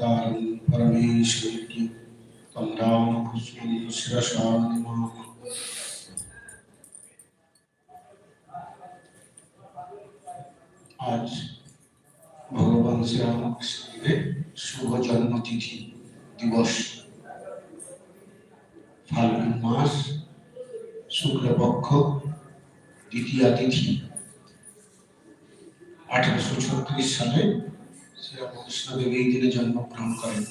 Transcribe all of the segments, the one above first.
परमेश्वरी तन्नाम शिरसा आज भगवान श्री रामकृष्ण के शुभ जन्मतिथि दिवस। फाल्गुन मास शुक्ल पक्ष द्वितीय तिथि। अठारह सौ छत्तीस साल শ্রীরামকৃষ্ণদেব এই দিনে জন্মগ্রহণ করেন,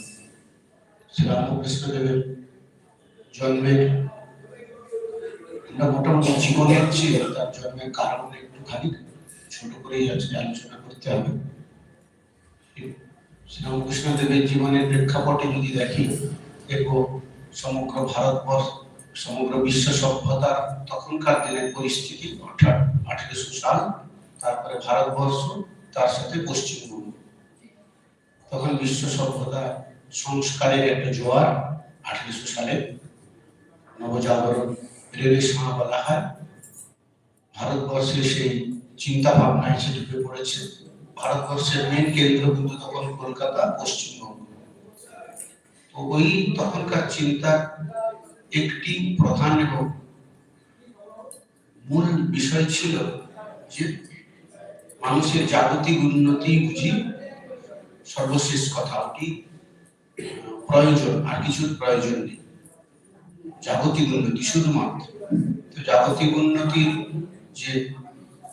শ্রীরামকৃষ্ণদেবের জন্মের মোটামুটি জীবনের তার জন্মের কারণ একটুখানি ছোট করেই আজকে আলোচনা করতে হবে। শ্রীরামকৃষ্ণদেবের জীবনের প্রেক্ষাপটে যদি দেখি দেখব সমগ্র ভারতবর্ষ, সমগ্র বিশ্ব সভ্যতার তখনকার দিনের পরিস্থিতি অর্থাৎ আঠেরোশো সাল, তারপরে ভারতবর্ষ, তার সাথে পশ্চিমবঙ্গ। তখন বিশ্ব সভ্যতা সংস্কারের একটা জোয়ার আঠারোশো সালে নবজাগরণ বলা হয়। ভারতবর্ষের সেই চিন্তা ভাবনা এসে ঢুকে পড়েছে। ভারতবর্ষের মেন কেন্দ্র কিন্তু তখন কলকাতা, পশ্চিমবঙ্গ। তো ওই তখনকার চিন্তা একটি প্রধান এবং মূল বিষয় ছিল যে মানুষের জাগতিক উন্নতি বুঝি সর্বশেষ কথা ওটি প্রয়োজন, আর কিছুর প্রয়োজন নেই। জাগতিক উন্নতি শুধুমাত্র। তো জাগতিক উন্নতির যে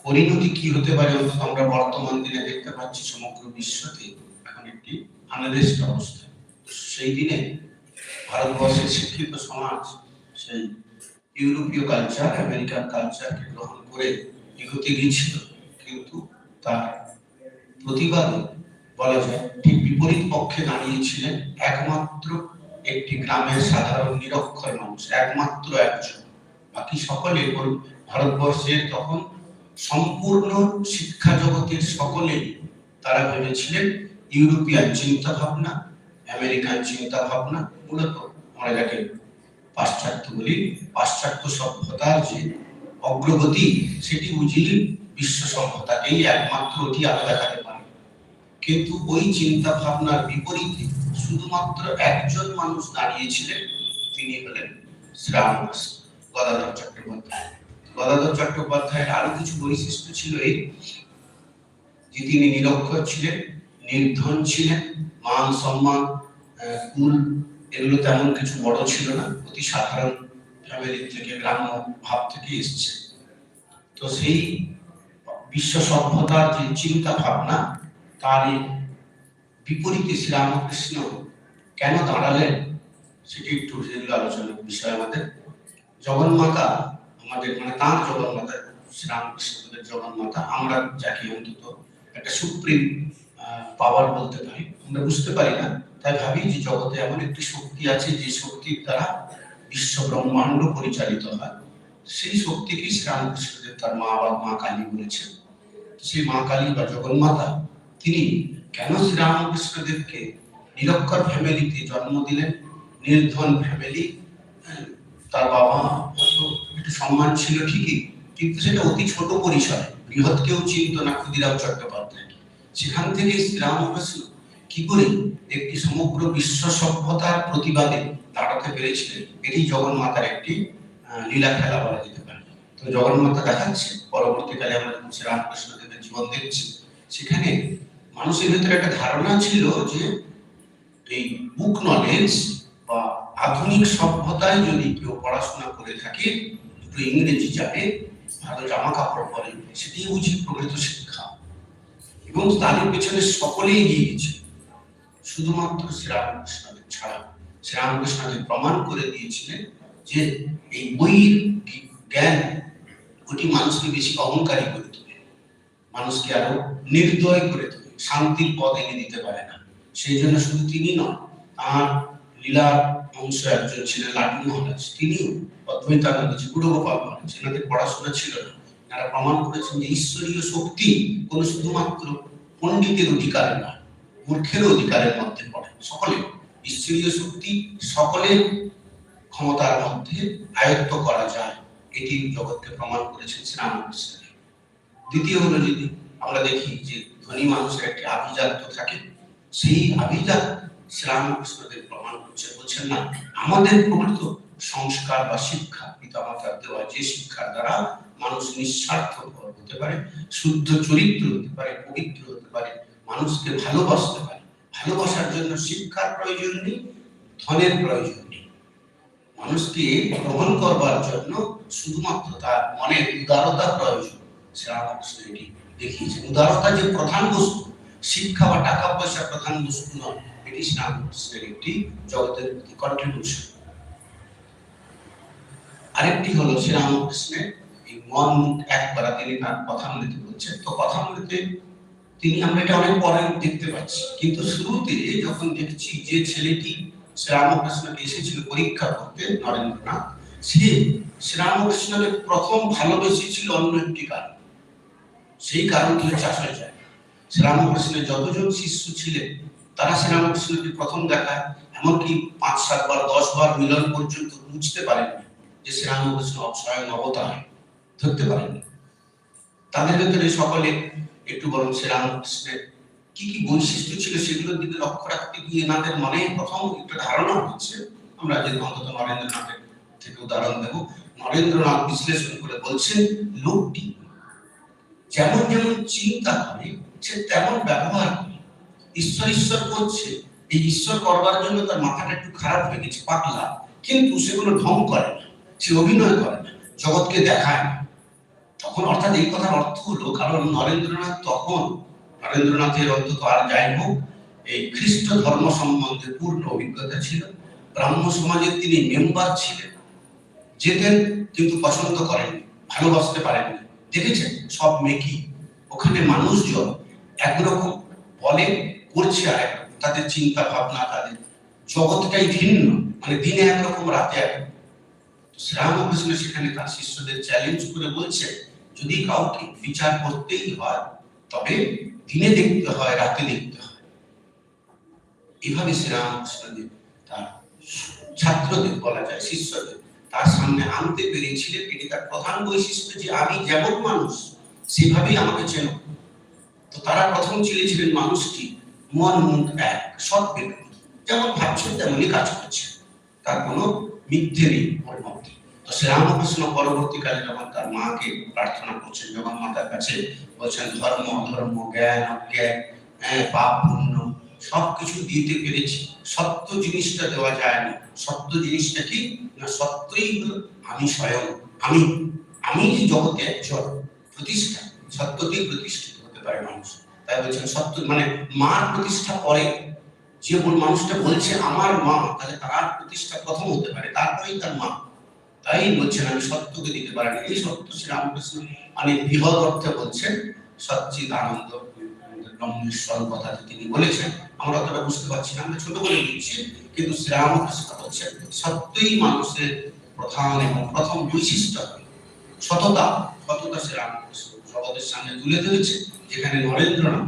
পরিণতি কি হতে পারে অন্তত আমরা বর্তমান দিনে দেখতে পাচ্ছি সমগ্র বিশ্বতে এখন একটি আনাদেষ্ট অবস্থা। সেই দিনে ভারতবর্ষের শিক্ষিত সমাজ, সেই ইউরোপীয় কালচার আমেরিকান কালচারকে গ্রহণ করে এগোতে গিয়েছিল। কিন্তু তার প্রতিবাদে বলা যায় ঠিক বিপরীত পক্ষে দাঁড়িয়েছিলেন। একমাত্র একটি গ্রামের সাধারণ নিরক্ষর মানুষ, একমাত্র একজন। বাকি সকলে ভারতবর্ষের তখন সম্পূর্ণ শিক্ষা জগতের সকলেই তারা ভেবেছিলেন ইউরোপিয়ান চিন্তা ভাবনা আমেরিকান চিন্তা ভাবনা মূলত আমরা যাকে পাশ্চাত্য বলি, পাশ্চাত্য সভ্যতার যে অগ্রগতি, সেটি বুঝিয়ে বিশ্ব সভ্যতাকেই একমাত্র অতি আলো দেখাতে পারে কিন্তু ওই চিন্তা ভাবনার বিপরীতে শুধুমাত্র একজন মানুষ দাঁড়িয়েছিলেন তিনি হলেন শ্রীরামকৃষ্ণ গদাধর চট্টোপাধ্যায়। গদাধর চট্টোপাধ্যায়ের আরও কিছু বৈশিষ্ট্য ছিল এই, যে তিনি নিরক্ষর ছিলেন, নির্ধন ছিলেন, মান সম্মান কুল এগুলো তেমন কিছু বড় ছিল না, অতি সাধারণ ফ্যামিলি থেকে, গ্রাম্য ভাব থেকে এসছে। তো সেই বিশ্ব সভ্যতার যে চিন্তা ভাবনা তার বিপরীতে শ্রীরামকৃষ্ণ কেন দাঁড়ালেন, সেটি একটু আলোচনার বিষয় আমাদের। জগন্মাতা আমাদের মানে তাঁর জগন্মাতা শ্রীরামকৃষ্ণদেবের জগন্মাতা আমরা যাকে অন্তত একটা সুপ্রিম পাওয়ার বলতে পারি। আমরা বুঝতে পারি না, তাই ভাবি যে জগতে এমন একটি শক্তি আছে যে শক্তির দ্বারা বিশ্ব ব্রহ্মাণ্ড পরিচালিত হয়। সেই শক্তিকে শ্রীরামকৃষ্ণদেব তার মা বা মা কালী বলেছেন। সেই মা কালী বা জগন্মাতা তিনি কেন শ্রীরামকৃষ্ণদেবকে নিরক্ষর ফ্যামিলিতে জন্ম দিলেন? নির্ধন ফ্যামিলি তার বাবা একটু সম্মান ছিল ঠিকই, কিন্তু সেটা অতি ছোট পরিসরে। বৃহৎ কেউ চিন্ত না ক্ষুদিরাম চট্টোপাধ্যায় সেখান থেকে শ্রীরামকৃষ্ণ কি করে একটি সমগ্র বিশ্ব সভ্যতার প্রতিবাদে দাঁড়াতে পেরেছিলেন? এটি জগন্মাতার একটি লীলা খেলা বলা যেতে পারে। তো জগন্মাতা দেখাচ্ছে, পরবর্তীকালে আমরা যখন শ্রীরামকৃষ্ণ দেবের জীবন দেখছি। সেখানে মানুষের ভেতরে একটা ধারণা ছিল যে এই বুক নলেজ বা আধুনিক সভ্যতায় যদি কেউ পড়াশোনা করে থাকে দুটো ইংরেজি জানে ভালো জামা কাপড় পরে সেটি বুঝি প্রকৃত শিক্ষা। এবং তাদের পেছনে সকলেই গিয়েছে শুধুমাত্র শ্রীরামকৃষ্ণদেব ছাড়া। শ্রীরামকৃষ্ণদেব প্রমাণ করে দিয়েছিলেন যে এই বইয়ের জ্ঞান ওটি মানুষকে বেশি অহংকারী করে তোলে। মানুষকে আরও নির্দয় করে শান্তির পদ এনে দিতে পারে না। সেই জন্য শুধু তিনি নন তাঁর লীলার অংশ একজন ছিলেন লাটু মহারাজ। তিনিও অদ্বৈতানন্দ যে গুরুগোপাল মহারাজ, এনাদের পড়াশোনা ছিল না। তারা প্রমাণ করেছেন যে ঈশ্বরীয় শক্তি কোন শুধুমাত্র পণ্ডিতের অধিকার নয় মূর্খের অধিকারের মধ্যে পড়ে। সকলে ঈশ্বরীয় শক্তি সকলের ক্ষমতার মধ্যে আয়ত্ত করা যায়, এটি জগৎকে প্রমাণ করেছেন শ্রীরামকৃষ্ণ। দ্বিতীয় হলো যদি আমরা দেখি যে ধনী মানুষের একটি আভিজাত্য থাকে। সেই আভিজাত শ্রীরামকৃষ্ণদেব প্রমাণ করছে, বলছেন না, আমাদের প্রকৃত সংস্কার বা শিক্ষা, পিতামাতার দেওয়া যে শিক্ষার দ্বারা মানুষ নিঃস্বার্থ হতে পারে, শুদ্ধ চরিত্র হতে পারে, পবিত্র হতে পারে, মানুষকে ভালোবাসতে পারে। ভালোবাসার জন্য শিক্ষার প্রয়োজন নেই, ধনের প্রয়োজন নেই। মানুষকে গ্রহণ করবার জন্য শুধুমাত্র তার মনের উদারতা প্রয়োজন শ্রীরামকৃষ্ণ এটি দেখিয়েছেন। উদারতা যে প্রধান বস্তু, শিক্ষা বা টাকা পয়সা প্রধান বস্তু নয়, এটি শ্রীরামকৃষ্ণের একটি জগতের প্রতি কন্ট্রিবিউশন আরেকটি হলো শ্রীরামকৃষ্ণের এই মন তিনি তার কথামৃতে বলছেন। তো তিনি আমরা এটা অনেক পরে দেখতে পাচ্ছি। কিন্তু শুরুতে যখন দেখছি যে ছেলেটি শ্রীরামকৃষ্ণকে এসেছিল পরীক্ষা করতে নরেন্দ্রনাথ, সে শ্রীরামকৃষ্ণকে প্রথম ভালোবেসেছিল অন্য একটি কারণ। সেই কারণটি হচ্ছে? আসলে যায় শ্রীরামকৃষ্ণের যতজন শিষ্য ছিলেন, তারা শ্রীরামকৃষ্ণকে প্রথম দেখায়। এমনকি পাঁচ সাতবার দশ বার মিলন পর্যন্ত বুঝতে পারেননি যে শ্রীরামকৃষ্ণ স্বয়ং অবতার, ধরতে পারেননি। তাদের ভেতরে সকলে একটু বরং শ্রীরামকৃষ্ণের কি কি বৈশিষ্ট্য ছিল সেগুলোর দিকে লক্ষ্য রাখতে গিয়ে এনাদের মনে প্রথম একটা ধারণা হচ্ছে? আমরা যে অন্তত নরেন্দ্রনাথের থেকে উদাহরণ দেব। নরেন্দ্রনাথ বিশ্লেষণ করে বলছেন, লোকটি যেমন যেমন চিন্তা করে, সে তেমন ব্যবহার করে। ঈশ্বর ঈশ্বর করছে। এই ঈশ্বর করবার জন্য তার মাথাটা একটু খারাপ হয়ে গেছে, পাতলা। কিন্তু সেগুলো ঢং করে না, সে অভিনয় করে না, জগৎকে দেখায় না। তখন অর্থাৎ এই কথার অর্থ হলো, কারণ নরেন্দ্রনাথ তখন, নরেন্দ্রনাথের অন্তত আর যাই হোক, এই খ্রিস্ট ধর্ম সম্বন্ধে পূর্ণ অভিজ্ঞতা ছিল। ব্রাহ্ম সমাজের তিনি মেম্বার ছিলেন। যেতেন, কিন্তু পছন্দ করেন ভালোবাসতে পারেননি। দেখেছেন? সব মেকি ওখানে মানুষজন একরকম বলে, করছে আর তাদের চিন্তা ভাবনা, তাদের জগৎটাই ভিন্ন। মানে দিনে একরকম, রাতে একরকম শ্রীরামকৃষ্ণ সেখানে তার শিষ্যদের চ্যালেঞ্জ করে বলছে, যদি কাউকে বিচার করতেই হয়, তবে দিনে দেখতে হয়, রাতে দেখতে হয়। এভাবে শ্রীরামকৃষ্ণদেব তার ছাত্রদের বলা যায়, শিষ্যদের তার সামনে আনতে পেরেছিলেন এটি তার প্রধান বৈশিষ্ট্য যে আমি যেমন মানুষ সেভাবেই আমাকে চেন। তো তারা প্রথম চেয়েছিলেন মানুষটি মন মুখ এক সৎ ব্যক্তি যেমন ভাবছেন তেমনই কাজ করছে তার কোনো মিথ্যে নেই ওর মধ্যে। তো শ্রীরামকৃষ্ণ পরবর্তীকালে যখন তার মাকে প্রার্থনা করছেন যখন মাতার কাছে বলছেন ধর্ম ধর্ম জ্ঞান অজ্ঞান হ্যাঁ, পাপ পুণ্য সবকিছু দিতে পেরেছি। সত্য জিনিসটা দেওয়া যায় না সত্য জিনিসটা কি? না, সত্যই আমি স্বয়ং, আমি আমি জগতে একজন প্রতিষ্ঠা সত্যতেই প্রতিষ্ঠিত হতে পারে মানুষ। তাই বলছেন সত্য মানে মার প্রতিষ্ঠা পরে যে মানুষটা বলছে আমার মা, তাহলে তার প্রতিষ্ঠা প্রথম হতে পারে, তারপরেই তার মা। তাই বলছেন আমি সত্যকে দিতে পারিনি। এই সত্য শ্রী রামকৃষ্ণ মানে বৃহৎ অর্থে বলছেন সচ্চিদ আনন্দ ব্রহ্মেশ্বর কথা তিনি বলেছেন, আমরা অতটা বুঝতে পারছি না, আমরা ছোট করে দিচ্ছি, কিন্তু শ্রীরামকৃষ্ণ বলছেন সত্যই মানুষের প্রধান এবং প্রথম বৈশিষ্ট্য। সততা সততা শ্রীরামকৃষ্ণ জগতের সামনে তুলে ধরেছে, যেখানে নরেন্দ্রনাথ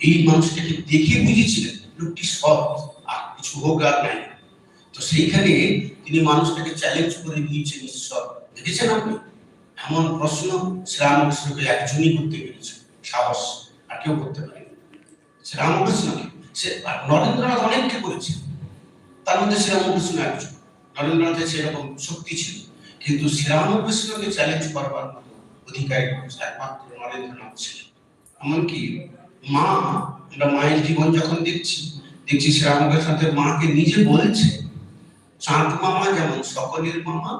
এই মানুষটাকে দেখে বুঝেছিলেন লোকটি সৎ, আর কিছু হোক আর নাই। তো সেইখানে তিনি মানুষটাকে চ্যালেঞ্জ করে দিয়েছেন ঈশ্বর। দেখেছেন আপনি? এমন প্রশ্ন শ্রীরামকৃষ্ণকে একজনই করতে পেরেছে। সাহস। কেউ করতে পারেনি শ্রীরামকৃষ্ণকে সে নরেন্দ্রনাথ অনেককে করেছে। তার মধ্যে শ্রীরামকৃষ্ণ একজন। নরেন্দ্রনাথের সেরকম শক্তি ছিল। কিন্তু শ্রীরামকৃষ্ণকে চ্যালেঞ্জ করবার মতো অধিকারী মানুষ একমাত্র নরেন্দ্রনাথ ছিল এমনকি মা, আমরা মায়ের জীবন যখন দেখছি দেখছি শ্রীরামকৃষ্ণের মাকে নিজে বলছে, চাঁদ মামা যেমন সকলের মামা,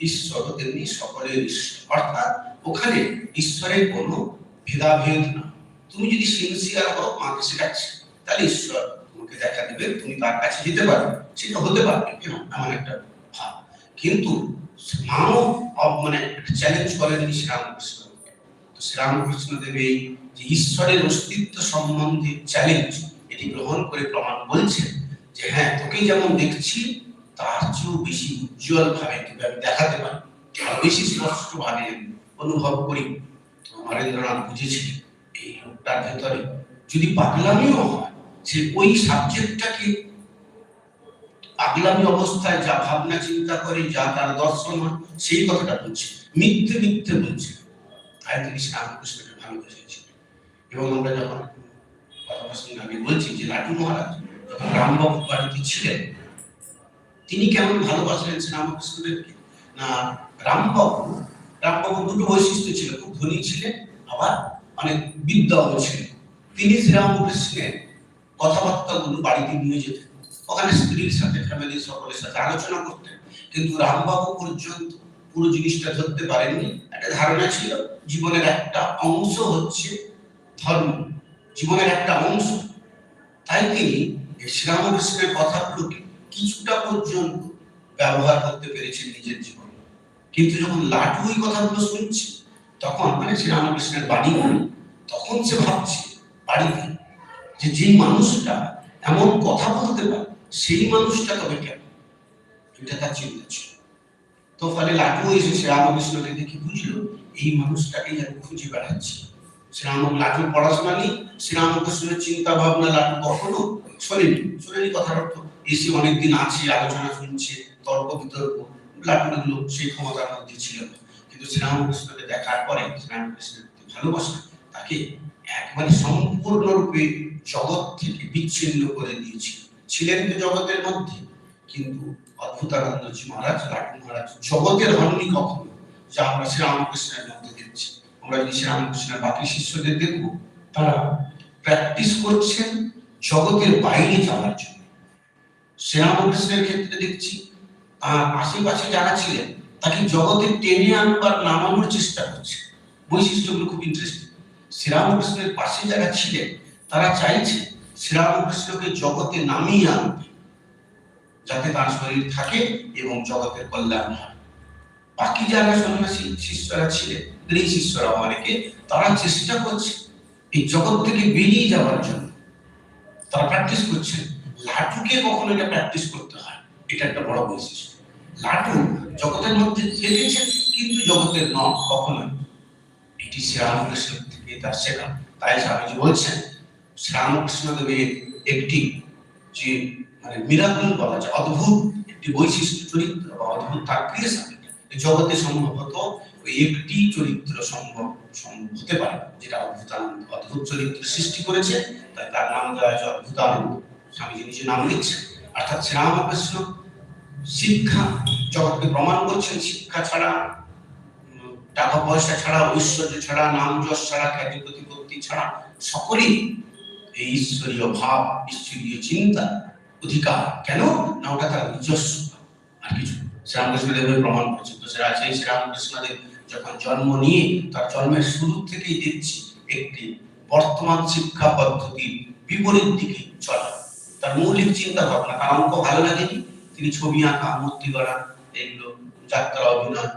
ঈশ্বর তেমনি সকলের ঈশ্বর। অর্থাৎ ওখানে ঈশ্বরের কোনো ভেদাভেদ না। তুমি যদি সিনসিয়ার হও, মাকে শেখাচ্ছে, তাহলে ঈশ্বর তোমাকে দেখা দেবে, তুমি তার কাছে যেতে পারবে সেটা হতে পারবে কেন? এমন একটা ভাব। কিন্তু মাও মানে চ্যালেঞ্জ করেন শ্রীরামকৃষ্ণ। তো শ্রীরামকৃষ্ণ দেব এই যে ঈশ্বরের অস্তিত্ব সম্বন্ধে চ্যালেঞ্জ এটি গ্রহণ করে প্রমাণ বলছেন যে হ্যাঁ তোকে যেমন দেখছি, তার চেয়েও বেশি উজ্জ্বল ভাবে আমি দেখাতে পারি। আর বেশি স্পষ্ট ভাবে অনুভব করি? নরেন্দ্রনাথ বুঝেছিলেন। এই লোকটার ভেতরে যদি পাগলামিও হয়, সে ওই সাবজেক্টটাকে পাগলামি অবস্থায় যা ভাবনা চিন্তা করে, যা তার দর্শন হয়, সেই কথাটা বলছে। মিথ্যে মিথ্যে বলছে। তাই তিনি ভালোবেসেছিলেন এবং আমরা যখন আমি বলছি যে লাটু মহারাজ যখন রামবাবু বাড়িতে ছিলেন, তিনি কেমন ভালোবাসলেন শ্রীরামকৃষ্ণদেরকে না, রামবাবু রামবাবু দুটো বৈশিষ্ট্য ছিল, খুব ধনী ছিলেন, আবার অনেক বিদ্যাও ছিলেন তিনি শ্রীরামকৃষ্ণের কথাবার্তাগুলো বাড়িতে নিয়ে যেতেন। ওখানে স্ত্রীর সাথে ফ্যামিলির সকলের সাথে আলোচনা করতেন। কিন্তু রামবাবু পর্যন্ত পুরো জিনিসটা ধরতে পারেননি। একটা ধারণা ছিল, জীবনের একটা অংশ হচ্ছে ধর্ম। জীবনের একটা অংশ। তাই তিনি শ্রীরামকৃষ্ণের কথাগুলোকে কিছুটা পর্যন্ত ব্যবহার করতে পেরেছেন নিজের জীবনে। কিন্তু যখন লাটু ওই কথাগুলো শুনছে তখন মানে শ্রীরামকৃষ্ণের বাড়ি তখন সে ভাবছে বাড়িতে যে যেই মানুষটা এমন কথা বলতে পারে, সেই মানুষটা তবে কেন? এটা তার চিন্তা ছিল। তো ফলে লাটু এসে শ্রীরামকৃষ্ণকে দেখে বুঝলো, এই মানুষটাকেই আমি খুঁজে বেড়াচ্ছি। শ্রীরাম, লাটুর পড়াশোনা নেই, শ্রীরামকৃষ্ণের চিন্তা ভাবনা লাটু কখনো শোনেনি। শোনেনি কথার অর্থ, এসে অনেকদিন আছে, আলোচনা শুনছে, তর্ক বিতর্ক এগুলো সেই ক্ষমতার মধ্যে ছিল না। কিন্তু শ্রীরামকৃষ্ণকে দেখার পরে শ্রীরামকৃষ্ণের প্রতি ভালোবাসা তাকে একবারে সম্পূর্ণরূপে জগৎ থেকে বিচ্ছিন্ন করে দিয়েছিল। ছিলেন তো জগতের মধ্যে, কিন্তু অদ্ভুতানন্দজি মহারাজ লাটু মহারাজ জগতের হননি কখনো, যা আমরা শ্রীরামকৃষ্ণের মধ্যে দেখছি। আমরা যদি শ্রীরামকৃষ্ণের বাকি শিষ্যদের দেখব, তারা প্র্যাকটিস করছেন জগতের বাইরে যাওয়ার জন্য। শ্রীরামকৃষ্ণের ক্ষেত্রে দেখছি আশেপাশে যারা ছিলেন তাকে জগতে টেনে আনবার নামানোর চেষ্টা করছে। বৈশিষ্ট্যগুলো খুব ইন্টারেস্টিং শ্রীরামকৃষ্ণের পাশে যারা ছিলেন, তারা চাইছে শ্রীরামকৃষ্ণকে জগতে নামিয়ে আনতে, যাতে তার শরীর থাকে এবং জগতের কল্যাণ হয়। বাকি যারা সন্ন্যাসী, শিষ্যরা ছিলেন এই শিষ্যরা অনেকে, তারা চেষ্টা করছে এই জগৎ থেকে বেরিয়ে যাওয়ার জন্য। তারা প্র্যাকটিস করছেন লাটুকে কখনো এটা প্র্যাকটিস করতে হয়। এটা একটা বড় বৈশিষ্ট্য। লাটু জগতের মধ্যে থেকেছেন কিন্তু জগতের ন কখনোই এটি শ্রীরামকৃষ্ণ থেকে তার শেখা। তাই স্বামীজি বলছেন, শ্রীরামকৃষ্ণ দেবের একটি যে মানে মিরাকুল বলা যায়, অদ্ভুত একটি বৈশিষ্ট্য, চরিত্র বা অদ্ভুত তার ক্রিয়েশন জগতে সম্ভবত একটি চরিত্র সম্ভব সম্ভব হতে পারে, যেটা অদ্ভুতানন্দ অদ্ভুত চরিত্র সৃষ্টি করেছে, তাই তার নাম দেওয়া হয়েছে অদ্ভুতানন্দ স্বামীজি নিজে নাম লিখছেন। অর্থাৎ শ্রীরামকৃষ্ণ শিক্ষা জগৎকে প্রমাণ করছেন, শিক্ষা ছাড়া টাকা পয়সা ছাড়া, ঐশ্বর্য ছাড়া, নাম যশ ছাড়া, খ্যাতি প্রতিপত্তি ছাড়া সকলেই এই ঈশ্বরীয় ভাব, ঈশ্বরীয় চিন্তা অধিকার। কেন? না, ওটা তার নিজস্ব। আর কিছু শ্রীরামকৃষ্ণ দেবের প্রমাণ করছে। তো সেরা সেই শ্রীরামকৃষ্ণদেব যখন জন্ম নিয়ে তার জন্মের শুরু থেকেই দেখছি একটি বর্তমান শিক্ষা পদ্ধতির বিপরীত দিকে চলা। তার মৌলিক চিন্তা ভাবনা তার অঙ্ক ভালো লাগেনি? তিনি ছবি আঁকা, মূর্তি গড়া, এগুলো যাত্রা, অভিনয়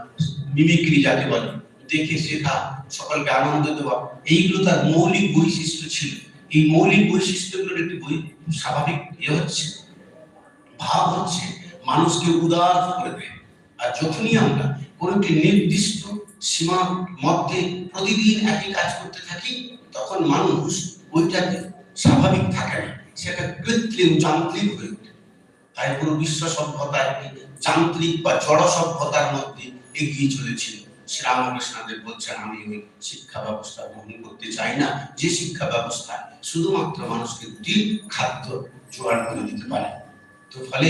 মিমিক্রি যাকে বলে, দেখে, শেখা, সকলকে আনন্দ দেওয়া, এইগুলো তার মৌলিক বৈশিষ্ট্য ছিল। এই মৌলিক বৈশিষ্ট্যগুলোর একটি বই স্বাভাবিক ইয়ে হচ্ছে। ভাব হচ্ছে, মানুষকে উদার করে দেয়। আর যখনই আমরা কোনো একটি নির্দিষ্ট সীমার মধ্যে প্রতিদিন একই কাজ করতে থাকি, তখন মানুষ ওইটাকে স্বাভাবিক থাকে না। সেটা কৃত্রিম, যান্ত্রিক হয়ে তাই পুরো বিশ্ব সভ্যতা যান্ত্রিক বা জড় সভ্যতার মধ্যে এগিয়ে চলেছিল। শ্রীরামকৃষ্ণদেব বলছেন, আমি ওই শিক্ষা ব্যবস্থা গ্রহণ করতে চাই না। যে শিক্ষা ব্যবস্থা শুধুমাত্র মানুষকে দুটি খাদ্য জোগাড় করে দিতে পারে, তো ফলে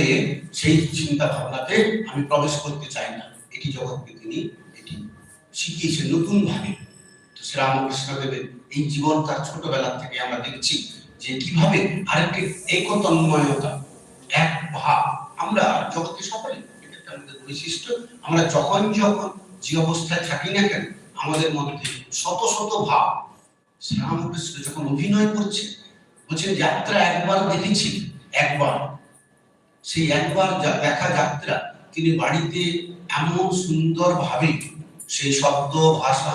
সেই চিন্তা ভাবনাতে আমি প্রবেশ করতে চাই না। এটি জগৎকে তিনি এটি শিখিয়েছেন নতুন ভাবে তো শ্রীরামকৃষ্ণ দেবের এই জীবন তার ছোটবেলা থেকে আমরা দেখছি যে কীভাবে আরেকটি একতন্ময়তা এক ভাব। আমরা জগতে সকলে বৈশিষ্ট্য, আমরা যখন যখন যে অবস্থায় থাকি না কেন, আমাদের মধ্যে শত শত ভাব। শ্রীরামকৃষ্ণ যখন অভিনয় করছে, বলছেন, যাত্রা একবার দেখেছি, একবার। সেই একবার দেখা যাত্রা, তিনি বাড়িতে এমন সুন্দর ভাবে সেই শব্দ, ভাষা,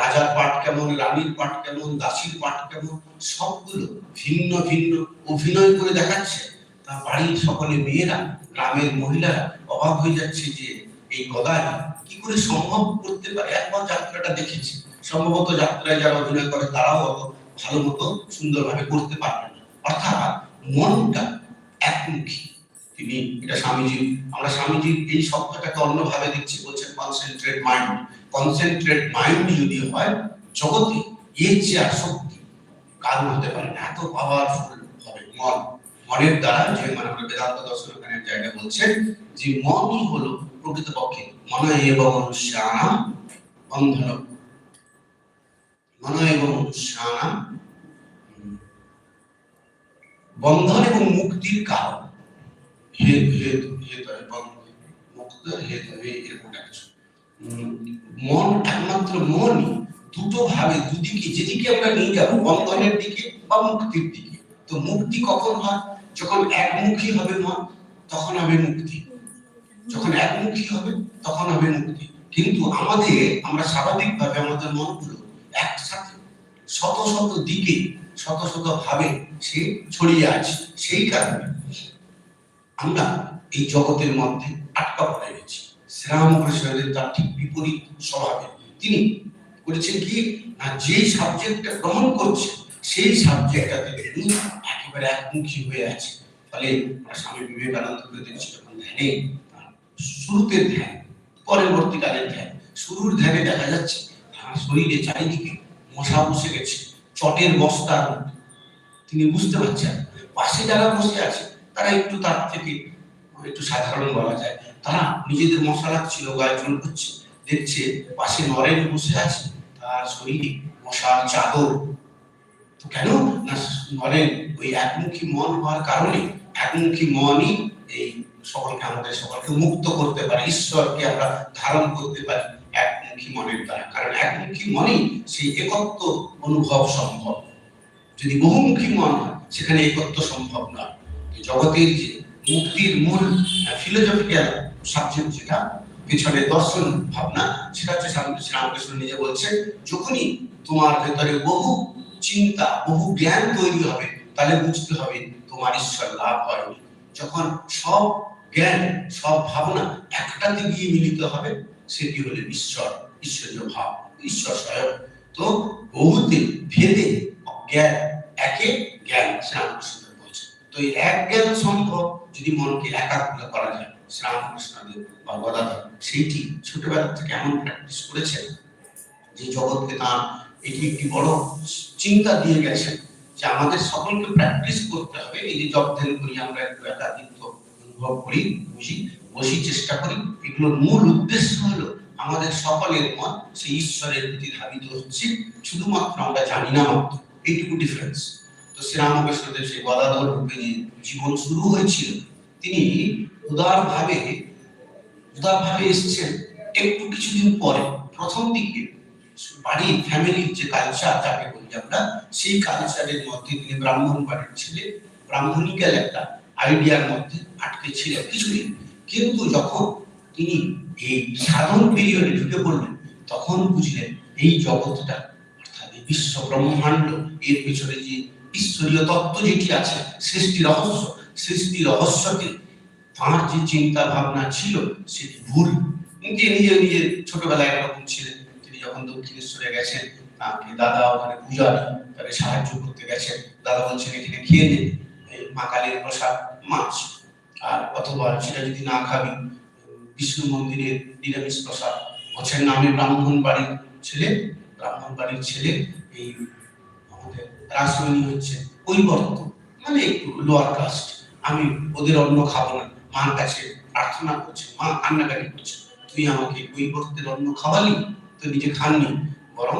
রাজার পাঠ কেমন, রানীর পাঠ কেমন, দাসীর পাঠ কেমন, সবগুলো ভিন্ন ভিন্ন অভিনয় করে দেখাচ্ছে। তা বাড়ির সকলে মেয়েরা, গ্রামের মহিলারা অবাক হয়ে যাচ্ছে যে এই গদায় কি করে সম্ভব করতে পারে? একবার যাত্রাটা দেখেছি। সম্ভবত যাত্রায় যারা অভিনয় করে, তারাও অত ভালো মতো, সুন্দরভাবে করতে পারবে না। অর্থাৎ মনটা একমুখী। তিনি এটা স্বামীজি আমরা স্বামীজির এই শব্দটাকে অন্যভাবে দেখছি, বলছেন কনসেন্ট্রেট মাইন্ড কনসেন্ট্রেট মাইন্ড যদি হয়, জগতে এর যে আর শক্তি কারণ হতে পারে না। এত পাওয়ারফুল হবে মন। মনের দ্বারা যে মানে আমরা বেদান্ত দর্শন ওখানে জায়গায় বলছেন যে মনই হলো প্রকৃতপক্ষে মন এবং মনুষ্যানাম বন্ধন মন এবং মনুষ্যানাম বন্ধন এবং মুক্তির কারণ মুক্ত মন একমাত্র মনই দুটো ভাবে, দুদিকে, যেদিকে আমরা নিয়ে যাব, বন্ধনের দিকে বা মুক্তির দিকে। তো মুক্তি কখন হয়? যখন একমুখী হবে মন তখন হবে মুক্তি। যখন একমুখী হবে, তখন হবে মুক্তি। কিন্তু আমাদের, আমরা স্বাভাবিকভাবে আমাদের মনগুলো একসাথে শত শত দিকে, শত শত ভাবে সে ছড়িয়ে আছে। সেই কারণে আমরা এই জগতের মধ্যে আটকা পড়ে গেছি। শ্রীরামকৃষ্ণদেব তার ঠিক বিপরীত স্বভাবে। তিনি করেছেন কি? না, যে সাবজেক্টটা গ্রহণ করছে সেই সাবজেক্টটাতে তিনি একেবারে একমুখী হয়ে আছে। ফলে স্বামী বিবেকানন্দকে দেখছি যখন ধ্যানে শুরুতে ধ্যান, পরবর্তীকালে ধ্যান। শুরুর ধ্যানে দেখা যাচ্ছে, তার শরীরে চারিদিকে মশা বসে গেছে, চটের বস্তার মতো। তিনি বুঝতে পারছেন, পাশে যারা বসে আছে, তারা একটু তার থেকে একটু সাধারণ বলা যায়। তারা নিজেদের মশা লাগছিল, গায়ে চুল করছে দেখছে পাশে নরেন বসে আছে, তার শরীরে মশার চাদর কেন? না নরেন ওই একমুখী মন হওয়ার কারণে একমুখী মনই এই সকলকে আমাদের সকলকে মুক্ত করতে পারে, ঈশ্বরকে আমরা ধারণ করতে পারি একমুখী মনের দ্বারা। কারণ একমুখী মনেই সেই একত্ব অনুভব সম্ভব। যদি বহুমুখী মন হয়, সেখানে একত্ব সম্ভব নয় জগতের যে মুক্তির মূল ফিলোজফিক্যাল সাবজেক্ট যেটা, পেছনে দর্শন ভাবনা, সেটা হচ্ছে শ্রীরামকৃষ্ণ নিজে বলছেন যখনই তোমার ভেতরে বহু চিন্তা, বহু জ্ঞান তৈরি হবে, তাহলে বুঝতে হবে তোমার ঈশ্বর লাভ হয়নি যখন সব জ্ঞান, সব ভাবনা একটাতে গিয়ে মিলিত হবে, সেটি হলো ঈশ্বর, ঈশ্বরীয় ভাব, ঈশ্বর স্বয়ং। তো বহুতে ভেদে জ্ঞান একে জ্ঞান শ্রীরামকৃষ্ণ বলছে। তো এই এক জ্ঞান সম্ভব যদি মনকে একাগ্র করা যায় শ্রীরামকৃষ্ণদেব বা সেইটি ছোটবেলা থেকে এমন প্র্যাকটিস করেছেন যে জগৎকে তার এটি একটি বড় চিন্তা দিয়ে গেছে যে আমাদের সকলকে প্র্যাকটিস করতে হবে। এই যে জব ধ্যান করি আমরা একটু একাকিত্ব অনুভব করি, বুঝি, বসি চেষ্টা করি। এগুলোর মূল উদ্দেশ্য হলো আমাদের সকলের মন সেই ঈশ্বরের প্রতি ধাবিত হচ্ছে। শুধুমাত্র আমরা জানি না মাত্র, এইটুকু ডিফারেন্স তো শ্রীরামকৃষ্ণদেব সেই গদাধর রূপে জীবন শুরু হয়েছিল, তিনি উদার ভাবে উদার ভাবে এসেছেন। একটু কিছুদিন পরে, প্রথম দিকে বাড়ির ফ্যামিলির যে কালচার যাকে বলি আমরা, সেই কালচারের মধ্যে তিনি ব্রাহ্মণ বাড়ির ছেলে ব্রাহ্মণিক্যাল একটা আইডিয়ার মধ্যে আটকে ছিলেন কিছুদিন। কিন্তু যখন তিনি এই সাধন পিরিয়ডে ঢুকে পড়লেন, তখন বুঝলেন এই জগৎটা, অর্থাৎ এই বিশ্ব ব্রহ্মাণ্ড, এর পেছনে যে ঈশ্বরীয় তত্ত্ব যেটি আছে, সৃষ্টি রহস্য, সৃষ্টি রহস্যকে তাঁর যে চিন্তা ভাবনা ছিল, সেটি ভুল। যে নিজে নিজের ছোটবেলায় একরকম ছিলেন। তিনি যখন দক্ষিণেশ্বরে গেছেন দাদা ওখানে পূজারি তাকে সাহায্য করতে গেছেন, দাদা বলছেন, এখানে খেয়ে নে মা কালীর প্রসাদ, মাছ। আর অথবা সেটা যদি না খাবি, বিষ্ণু মন্দিরের নিরামিষ প্রসাদ। বলছেন, না, আমি ব্রাহ্মণ বাড়ির ছেলে, ব্রাহ্মণ বাড়ির ছেলে, এই আমাদের রাসমণি হচ্ছে পরিবর্তন মানে একটু লোয়ার কাস্ট আমি ওদের অন্ন খাব না। মার কাছে প্রার্থনা করছে, মা কান্নাকাটি করছে। তুই আমাকে কৈবর্তের অন্ন খাওয়ালি? তো নিজে খাননি বরং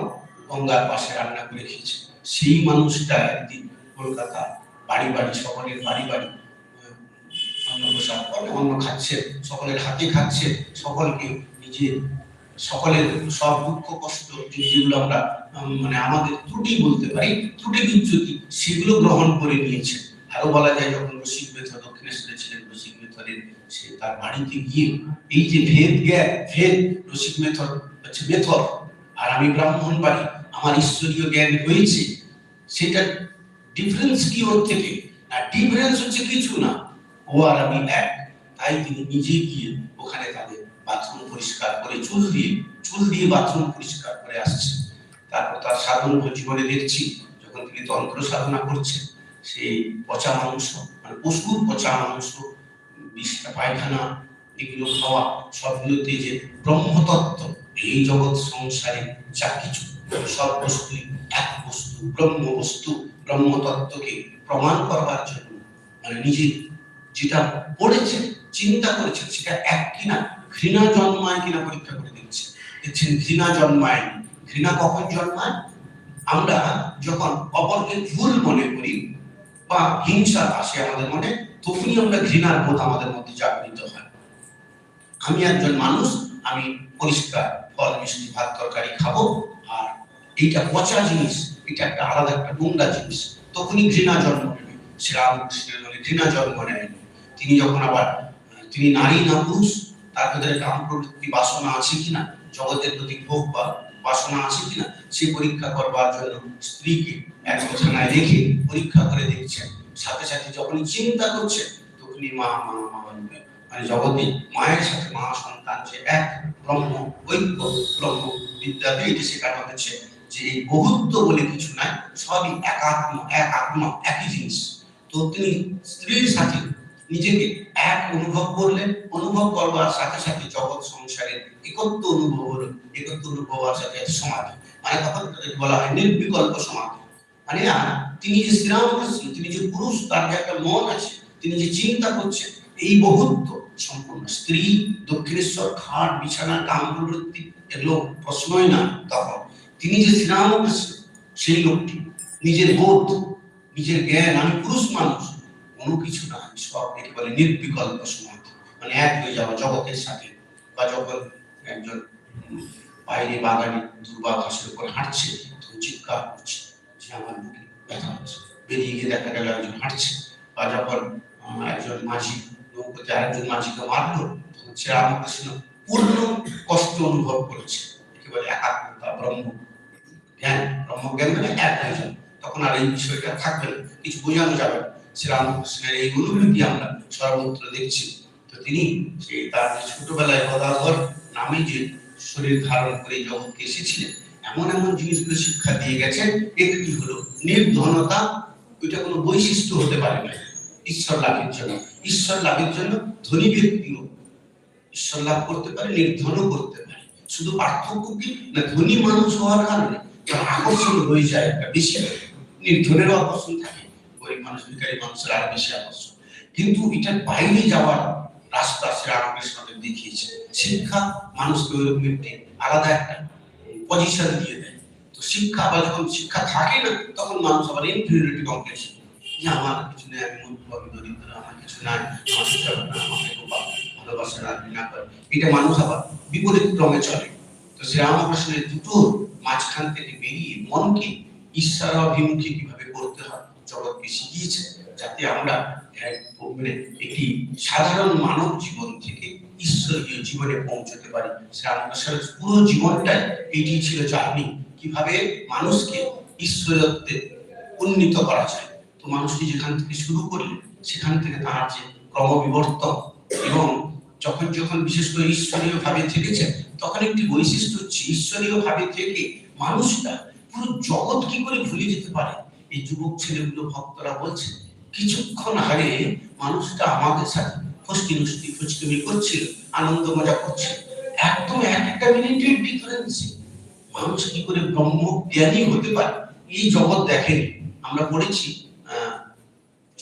গঙ্গার পাশে রান্না করে খেয়েছে। সেই মানুষটা একদিন কলকাতা বাড়ি বাড়ি সকলের বাড়ি বাড়ি আহ, অন্ন প্রসাদ করে, অন্ন খাচ্ছে সকলের হাতে খাচ্ছে সকলকে নিজে সকলের সব দুঃখ কষ্ট যেগুলো আমরা মানে আমাদের ত্রুটি বলতে পারি ত্রুটি বিচ্যুতি সেগুলো গ্রহণ করে নিয়েছে। আরও বলা যায় যখন রসিক মেথর দক্ষিণেশ্বরে ছিলেন রসিক মেথরের সে তার বাড়িতে গিয়ে এই যে ভেদ জ্ঞান ভেদ রসিক মেথর হচ্ছে মেথর আর আমি ব্রাহ্মণ বাড়ি, আমার ঈশ্বরীয় জ্ঞান হয়েছে। সেটা ডিফারেন্স কি ওর থেকে? না ডিফারেন্স হচ্ছে কিছু না, ও আর আমি এক। তাই তিনি নিজে গিয়ে ওখানে তাদের বাথরুম পরিষ্কার করে চুল দিয়ে চুল দিয়ে বাথরুম পরিষ্কার করে আসছে। তারপর তার সাধন জীবনে দেখছি, যখন তিনি তন্ত্র সাধনা করছেন, সেই পচা মাংস মানে পশুর পচা মাংস বিষটা পায়খানা, এগুলো খাওয়া, সবগুলোতে যে ব্রহ্মতত্ত্ব এই জগৎ সংসারে যা কিছু সব বস্তুই এক বস্তু ব্রহ্ম বস্তু ব্রহ্মতত্ত্বকে প্রমাণ করবার জন্য মানে নিজে যেটা পড়েছে চিন্তা করেছেন, সেটা এক কিনা, ঘৃণা জন্মায় কিনা পরীক্ষা করে দিচ্ছে দেখছেন ঘৃণা জন্মায় ঘৃণা কখন জন্মায়? আমরা যখন অপরকে ভুল মনে করি বা হিংসা আসে আমাদের মনে, তখনই আমরা ঘৃণার বোধ আমাদের মধ্যে জাগৃত হয়। আমি একজন মানুষ, আমি পরিষ্কার ফল মিষ্টি ভাত তরকারি খাব, আর এইটা পচা জিনিস, এটা একটা আলাদা একটা নোংরা জিনিস। তখনই ঘৃণা জন্ম নেবে। শ্রীরামকৃষ্ণের ঘৃণা জন্ম নেয় তিনি যখন আবার, তিনি নারী না পুরুষ, তার ভেতরে কাম বাসনা আছে কিনা, জগতের প্রতি ভোগ বা বাসনা আছে কিনা, সে পরীক্ষা করবার জন্য স্ত্রীকে এক বিছানায় রেখে পরীক্ষা করে দেখছেন। সাথে সাথে যখনই চিন্তা করছে তখনই মা মা মা বলবে মানে জগতে মায়ের সাথে মা সন্তান যে এক ব্রহ্ম, ঐক্য, ব্রহ্ম বিদ্যাতে এটি শেখানো হচ্ছে যে এই বহুত্ব বলে কিছু নাই, সবই একাত্ম এক আত্মা একই জিনিস। তো তিনি স্ত্রীর সাথে নিজেকে এক অনুভব করলেন, অনুভব করবার সাথে সাথে জগৎ সংসারের একত্ব অনুভব হলো, একত্ব অনুভব হওয়ার সাথে সমাধি। মানে তখন বলা হয় নির্বিকল্প সমাধি। মানে তিনি যে শ্রীরামকৃষ্ণ, তিনি যে পুরুষ, তার যে একটা মন আছে, তিনি যে চিন্তা করছেন, এই বহুত্ব সম্পূর্ণ স্ত্রী, দক্ষিণেশ্বর, খাট, বিছানা কাম প্রবৃত্তি এগুলো প্রশ্নই না তখন। তিনি যে শ্রীরামকৃষ্ণ, সেই লোকটি নিজের বোধ, নিজের জ্ঞান, আমি পুরুষ মানুষ, কোনো কিছু না সব একে বলে নির্বিকল্প সমাধি মানে এক হয়ে যাওয়া জগতের সাথে, বা যখন একজন বাইরে বাগানে দুর্বা ঘাসের উপর হাঁটছে, তখন চিৎকার করছে, যে আমার বুকে ব্যথা হচ্ছে। বেরিয়ে গিয়ে দেখা গেল একজন হাঁটছে, বা যখন একজন মাঝি মাঝিকে মারলো রামকৃষ্ণ পূর্ণ কষ্ট অনুভব করেছে। একাত্মতা, ব্রহ্ম জ্ঞান মানে এক তখন আর এই বিষয়টা থাকবে কিছু বোঝানো যাবে না। শ্রীরামকৃষ্ণের এই অনুভূতি আমরা সর্বত্র দেখছি। তো তিনি সেই তার ছোটবেলায় গদাধর নামে যে শরীর ধারণ করে জগৎকে এসেছিলেন, এমন এমন জিনিসগুলো শিক্ষা দিয়ে গেছেন একটি হলো? নির্ধনতা, ওইটা কোনো বৈশিষ্ট্য হতে পারে না। ঈশ্বর লাভের জন্য। ঈশ্বর লাভের জন্য ধনী ব্যক্তিও ঈশ্বর লাভ করতে পারে, নির্ধনও করতে পারে। শুধু পার্থক্য কি? না, ধনী মানুষ হওয়ার কারণে আকর্ষণ হয়ে যায় একটা বেশি, নির্ধনেরও আকর্ষণ থাকে, গরিব মানুষ, ভিখারি মানুষের আরও বেশি আকর্ষণ। কিন্তু এটার বাইরে যাওয়ার রাস্তা সে রামকৃষ্ণদের দেখিয়েছে। শিক্ষা মানুষকে ওইরকম একটি আলাদা একটা পজিশন দিয়ে দেয়। তো শিক্ষা বা যখন শিক্ষা থাকে না, তখন মানুষ আবার ইনফিরিয়রিটি কমপ্লেক্স আমার কিছু নেই আমি দরিদ্র আমার কিছু নাই। আমার না আমাকে না করে। এটা মানুষ আবার বিপরীত ক্রমে চলে। তো শ্রী রামকৃষ্ণের দুটো মাঝখান থেকে বেরিয়ে মনকে ঈশ্বরাভিমুখী কীভাবে করতে হয়, জগৎকে শিখিয়েছে, যাতে আমরা মানে একটি সাধারণ মানব জীবন থেকে ঈশ্বরীয় জীবনে পৌঁছতে পারি। শ্রীরামকৃষ্ণের পুরো জীবনটাই এইটি ছিল জার্নি কীভাবে মানুষকে ঈশ্বরত্বে উন্নীত করা যায়। মানুষটি যেখান থেকে শুরু করলেন সেখান থেকে তার যে ক্রমবিবর্তন এবং যখন যখন বিশেষ করে ঈশ্বরীয় ভাবে থেকেছে, তখন একটি বৈশিষ্ট্য হচ্ছে ঈশ্বরীয় ভাবে থেকে মানুষটা পুরো জগৎ কি করে ভুলে যেতে পারে? এই যুবক ছেলেগুলো, ভক্তরা বলছে, কিছুক্ষণ আগে মানুষটা আমাদের সাথে ফষ্টি নষ্টি ফুচকুমি করছিল, আনন্দ মজা করছে একদম এক একটা মিনিটের ডিফারেন্সে মানুষ কি করে ব্রহ্ম জ্ঞানী হতে পারে? এই জগৎ দেখেনি। আমরা পড়েছি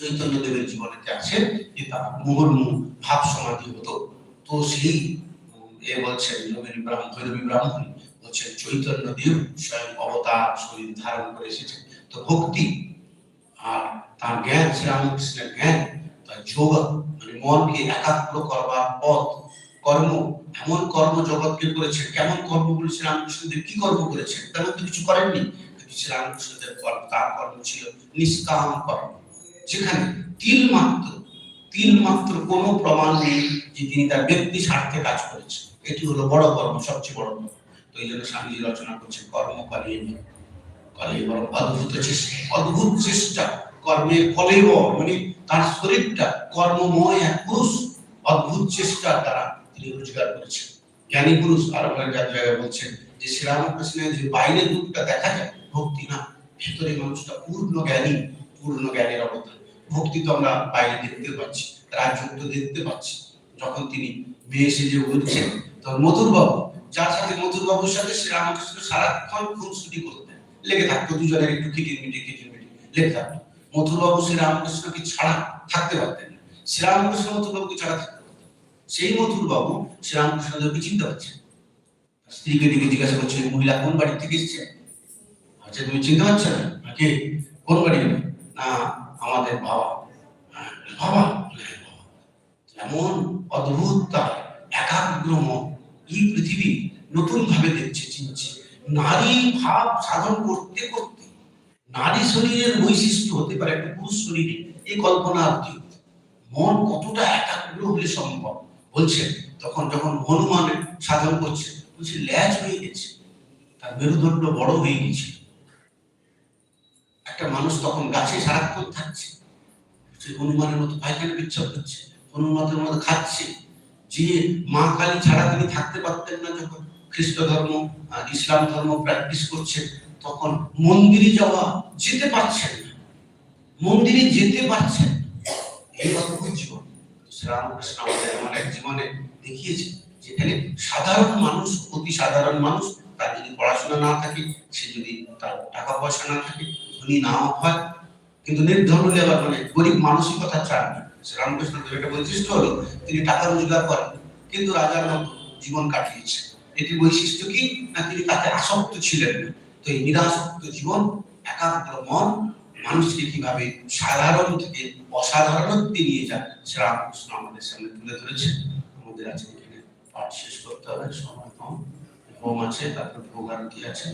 চৈতন্য দেবের জীবনেতে আছে, যে তার মুহুর্মু ভাব সমাধি হতো। তো সেই, এ বলছেন যোগের ব্রাহ্মণ, ভৈরবী ব্রাহ্মণ বলছেন চৈতন্য দেব স্বয়ং অবতার শরীর ধারণ করে এসেছে তো ভক্তি আর তার জ্ঞান, শ্রীরামকৃষ্ণের জ্ঞান, তার যোগ মানে মনকে একাগ্র করবার পথ, কর্ম, এমন কর্ম জগৎকে করেছেন, কেমন কর্মগুলো শ্রীরামকৃষ্ণদেব কি কর্ম করেছেন তেমন তো কিছু করেননি, কিন্তু শ্রীরামকৃষ্ণদেব তার কর্ম ছিল নিষ্কাম কর্ম। যেখানে তিল মাত্র তিল মাত্র কোনো প্রমাণ নেই যে তিনি তার ব্যক্তি স্বার্থে কাজ করেছেন। এটি হলো বড় কর্ম, সবচেয়ে বড় কর্ম। তো এই জন্য স্বামীজি রচনা করছেন, কর্ম কলিয়ে কলে বড় অদ্ভুত চেষ্টা অদ্ভুত চেষ্টা কলেব মানে তার শরীরটা কর্মময় এক পুরুষ, অদ্ভুত চেষ্টার দ্বারা তিনি রোজগার করেছেন। জ্ঞানী পুরুষ আর যার জায়গায় বলছেন যে, শ্রীরামকৃষ্ণের যে বাইরের দেখা যায়, ভক্তি না, ভেতরে মানুষটা পূর্ণ জ্ঞানী। পূর্ণ জ্ঞানের অবদান। ভক্তি তো আমরা বাইরে দেখতে পাচ্ছি রাজযুক্ত দেখতে পাচ্ছি। যখন তিনি মেয়ে সেজে উঠছেন, তখন মধুর বাবু যার সাথে মধুর বাবুর সাথে শ্রীরামকৃষ্ণ সারাক্ষণ খুনসুটি করতেন। লেগে থাকতো দুজনের একটু খিটির মিটি খিটির মিটি লেগে থাকতো। মধুর বাবু শ্রীরামকৃষ্ণকে ছাড়া থাকতে পারতেন না। শ্রীরামকৃষ্ণ মথুরবাবুকে ছাড়া থাকতে পারতেন। সেই মথুরবাবু শ্রীরামকৃষ্ণদেবকে চিনতে পারছেন স্ত্রীকে দিকে জিজ্ঞাসা করছে মহিলা কোন বাড়ি থেকে এসছে আচ্ছা তুমি চিনতে পারছ না? নাকি কোন বাড়ি না আমাদের বাবা। "হ্যাঁ, বাবা "হ্যাঁ, এমন অদ্ভুত তার একাগ্র মন এই পৃথিবী নতুন ভাবে দেখছে চিনছে। নারী ভাব সাধন করতে করতে নারী শরীরের বৈশিষ্ট্য হতে পারে একটা পুরুষ শরীরে। এই কল্পনা মন কতটা একাগ্র হলে সম্ভব? বলছেন তখন যখন হনুমান সাধন করছে বলছে ল্যাজ হয়ে গেছে। তার মেরুদণ্ড বড় হয়ে গেছে। একটা মানুষ তখন গাছে সারাক্ষণ থাকছে। সে হনুমানের মতো পায়খানা বিচ্ছক হচ্ছে হনুমানের মতো খাচ্ছে। যে মা কালী ছাড়া তিনি থাকতে পারতেন না যখন খ্রিস্ট ধর্ম ইসলাম ধর্ম প্র্যাকটিস করছেন তখন মন্দিরে যাওয়া যেতে পারছেন না। মন্দিরে যেতে পারছেন এই অদ্ভুত জীবন। শ্রীরামকৃষ্ণ আমাদের এমন এক জীবনে দেখিয়েছে যেখানে সাধারণ মানুষ, অতি সাধারণ মানুষ, তার যদি পড়াশোনা না থাকে, সে যদি তার টাকা পয়সা না থাকে ধনী নাও হয়, কিন্তু নির্ধন হলে আবার মানে গরিব মানসিকতা চান দেবের একটা বৈশিষ্ট্য হলো, তিনি টাকা রোজগার করেন, কিন্তু রাজার মতো জীবন কাটিয়েছে। এটি বৈশিষ্ট্য কি? না, তিনি তাতে আসক্ত ছিলেন না। তো এই নিরাসক্ত জীবন, একাগ্র মন, মানুষকে কীভাবে সাধারণ থেকে অসাধারণত্বে নিয়ে যায় শ্রীরামকৃষ্ণ আমাদের সামনে তুলে ধরেছে আমাদের আজকে এখানে পাঠ শেষ করতে হবে। সময় কম হোম আছে, তারপর ভোগ আরতি আছে,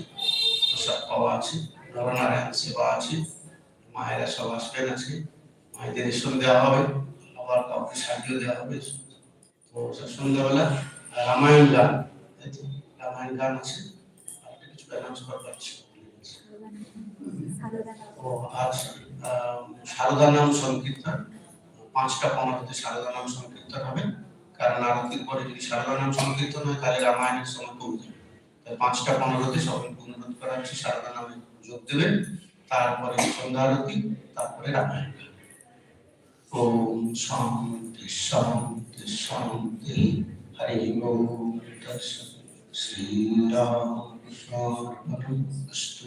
প্রসাদ পাওয়া আছে। নরনারায়ণ সেবা আছে মায়েরা সব আসবেন আজকে। মায়েদের রেশন দেওয়া হবে আবার কাউকে সাহায্য দেওয়া হবে। তো সন্ধ্যাবেলা রামায়ণ গান রামায়ণ গান আছে আর ও আহ, সারদা নাম সংকীর্তন পাঁচটা পনেরোতে সারদা নাম সংকীর্তন হবে। কারণ আরতির পরে যদি সারদা নাম সংকীর্তন হয় তাহলে রামায়ণের সময় কমে যাবে তাই পাঁচটা পনেরোতে সবাইকে অনুরোধ করা হচ্ছে সারদা নামে যোগ দেবেন, তারপরে সন্ধ্যা আরতি তারপরে রামায়ণ। ওম শান্তি শান্তি শান্তি, হরি ওম শ্রীরাম কৃষ্ণ